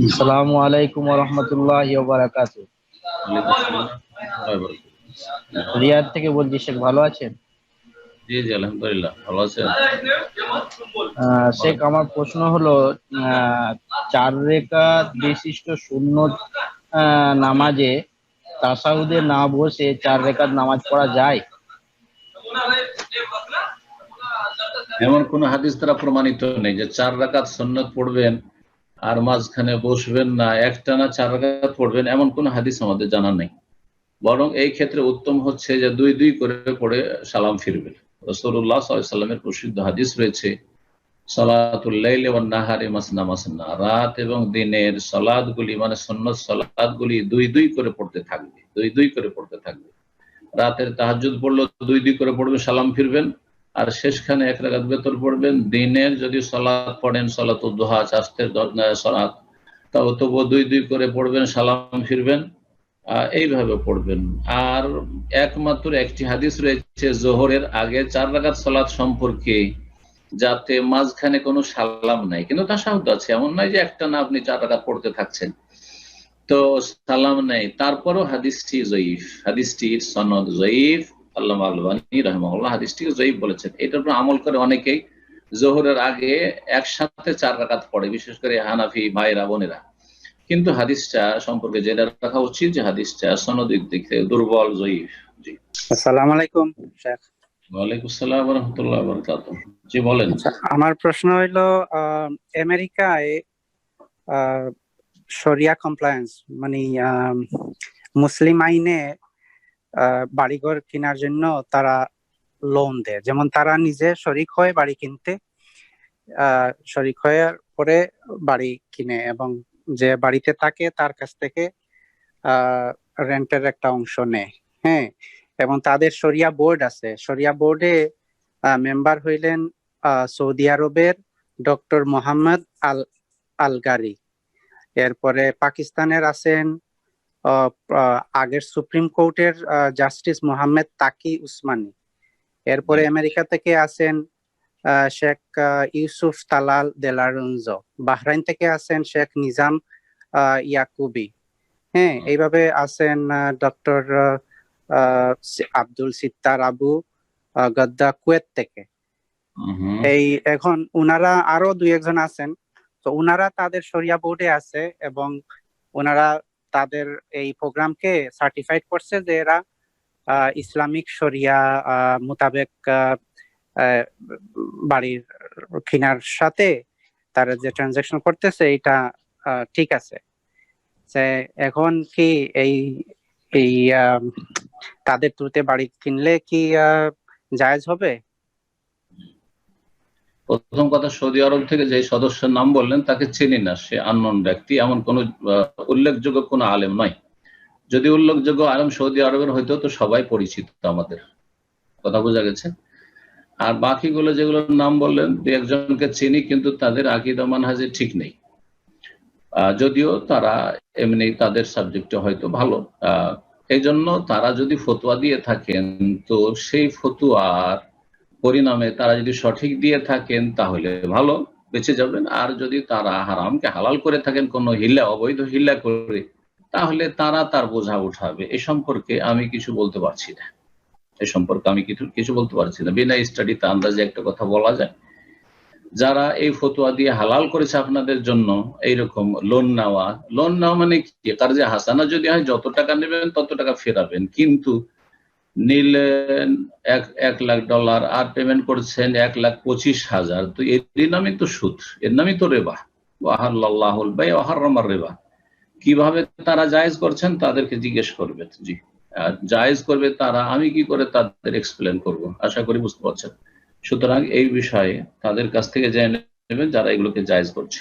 আসসালামু আলাইকুম রহমতুল্লাহ বারাকাত রিয়াদ থেকে বলছি শেখ ভালো আছেন? জি জি আলহামদুলিল্লাহ ভালো আছেন। শেখ আমার প্রশ্ন হলো চার রেখাত বিশিষ্ট শূন্য নামাজে তাসাউদে না বসে চার রেখাত নামাজ পড়া যায়? এমন কোন হাদিস দ্বারা প্রমাণিত নেই যে চার রাকাত সন্ন্যত পড়বেন আর মাঝখানে বসবেন না, একটানা চার রাকাত পড়বেন, এমন কোন হাদিস আমাদের জানা নেই। বরং এই ক্ষেত্রে উত্তম হচ্ছে যে দুই দুই করে পড়ে সালাম ফিরবেন। রসুল্লাহ সাল্লামের প্রসিদ্ধ হাদিস রয়েছে নাহারে মাসনা মাসনা, রাত এবং দিনের সলাদগুলি মানে সন্ন্যত সলাদগুলি দুই দুই করে পড়তে থাকবে, দুই দুই করে পড়তে থাকবে। রাতের তাহাজুদ পড়ল দুই দুই করে পড়বে, সালাম ফিরবেন। আর শেষখানে এক রাগাত বেতর পড়বেন। দিনের যদি সলাৎ পড়েন, সলাত উদ্দোহা চাস্তের সলাৎ তাও তবুও দুই দুই করে পড়বেন, সালাম ফিরবেন এইভাবে পড়বেন। আর একমাত্র একটি হাদিস রয়েছে, জোহরের আগে চার রাগাত সলাৎ সম্পর্কে, যাতে মাঝখানে কোনো সালাম নাই। কিন্তু তা তাসাহুদ আছে, এমন নয় যে একটা না আপনি চার রাগাত পড়তে থাকছেন। তো সালাম নেই, তারপরও হাদিসটি জয়ীফ, হাদিসটির সনদ জয়ীফ। আল্লাহ আলবানী রহমাল্লাহ হাদিসটিকে জয়ীফ বলেছেন। এটার উপর আমল করে অনেকেই জোহরের আগে একসাথে চার রাকাত পড়ে বিশেষ করে হানাফি ভাইরা বোনেরা। কিন্তু হাদিসটা সম্পর্কে জেনে রাখা উচিত যে হাদিসটা সনদিক দিক থেকে দুর্বল জয়ীফ। জি। আসসালামু আলাইকুম শেখ। ওয়ালাইকুম আসসালাম রহমতুল্লাহ বরকাত জি বলেন। আচ্ছা, আমার প্রশ্ন হইল আহ, আমেরিকায় শরিয়া কমপ্লায়েন্স মানে মুসলিম আইনে বাড়িঘর কেনার জন্য তারা লোন দেয়। যেমন তারা নিজে শরিক হয়ে বাড়ি কিনতে শরিক হওয়ার পরে বাড়ি কিনে এবং যে বাড়িতে থাকে তার কাছ থেকে রেন্টের একটা অংশ নেয়। হ্যাঁ এবং তাদের সরিয়া বোর্ড আছে। সরিয়া বোর্ডে মেম্বার হইলেন সৌদি আরবের ডক্টর মোহাম্মদ আল, আলগারি। এরপরে পাকিস্তানের আছেন আগের সুপ্রিম কোর্টের জাস্টিস মোহাম্মদ তাকি উসমানী। এরপরে আমেরিকা থেকে আছেন আহ, শেখ ইউসুফ তালাল দেলারুঞ্জ বাহরাইন থেকে আছেন শেখ নিজাম ইয়াকুবি। হ্যাঁ এইভাবে আছেন doctor Abdul Sittar Abu Ghudda Kuwait থেকে। এই এখন উনারা আরও দুই একজন আছেন। তো উনারা তাদের শরিয়া বোর্ডে আছে এবং ওনারা তাদের এই প্রোগ্রামকে সার্টিফাইড করছে যে এরা ইসলামিক শরিয়া মোতাবেক বাড়ির কিনার সাথে তারা যে ট্রানজাকশন করতেছে এটা ঠিক আছে। এখন কি এই এই তাদের থ্রুতে বাড়ি কিনলে কি জায়েজ হবে? প্রথম কথা সৌদি আরব থেকে যে সদস্যের নাম বললেন তাকে চিনি না। সে আননোন ব্যক্তি এমন কোন উল্লেখযোগ্য কোনো আলেম নয়। যদি উল্লেখযোগ্য আলেম সৌদি আরবের হইতো তো সবাই পরিচিত আমাদের। কথা বোঝা গেছে? আর বাকিগুলো যেগুলোর নাম বললেন দু একজনকে চিনি কিন্তু তাদের আকিদা মানহাজে ঠিক নেই। যদিও তারা এমনি তাদের সাবজেক্টে হয়তো ভালো। আহ, এই জন্য তারা যদি ফতুয়া দিয়ে থাকেন তো সেই ফতুয়ার পরিণামে তারা যদি সঠিক দিয়ে থাকেন, তাহলে ভালো, বেঁচে যাবেন। আর যদি তারা হারামকে হালাল করে থাকেন, কোনো হিল্লা, অবৈধ হিল্লা করে, তাহলে তারা তার বোঝা উঠাবে। এ সম্পর্কে আমি কিছু বলতে পারছি না। এ সম্পর্কে আমি কিছু কিছু বলতে পারছি না। বিনা স্টাডিতে আন্দাজে একটা কথা বলা যায়। যারা এই ফতোয়া দিয়ে হালাল করেছে আপনাদের জন্য, এইরকম লোন নেওয়া লোন নেওয়া মানে কি? কার্যে হাসানা যদি হয়, যত টাকা নেবেন, তত টাকা ফেরাবেন। কিন্তু নিলেন এক এক লাখ ডলার আর পেমেন্ট করছেন এক লাখ পঁচিশ হাজার। তো এর নামই তো সুদ এর নামই তো রেবা। ওয়াহাল্লাহুল বাই, ওয়াহাররামার রেবা। কীভাবে তারা জায়েজ করছেন তাদেরকে জিজ্ঞেস করবে। জি জায়েজ করবে তারা, আমি কি করে তাদের এক্সপ্লেন করব? আশা করি বুঝতে পারছেন। সুতরাং এই বিষয়ে তাদের কাছ থেকে জেনে নেবেন যারা এগুলোকে জায়েজ করছে।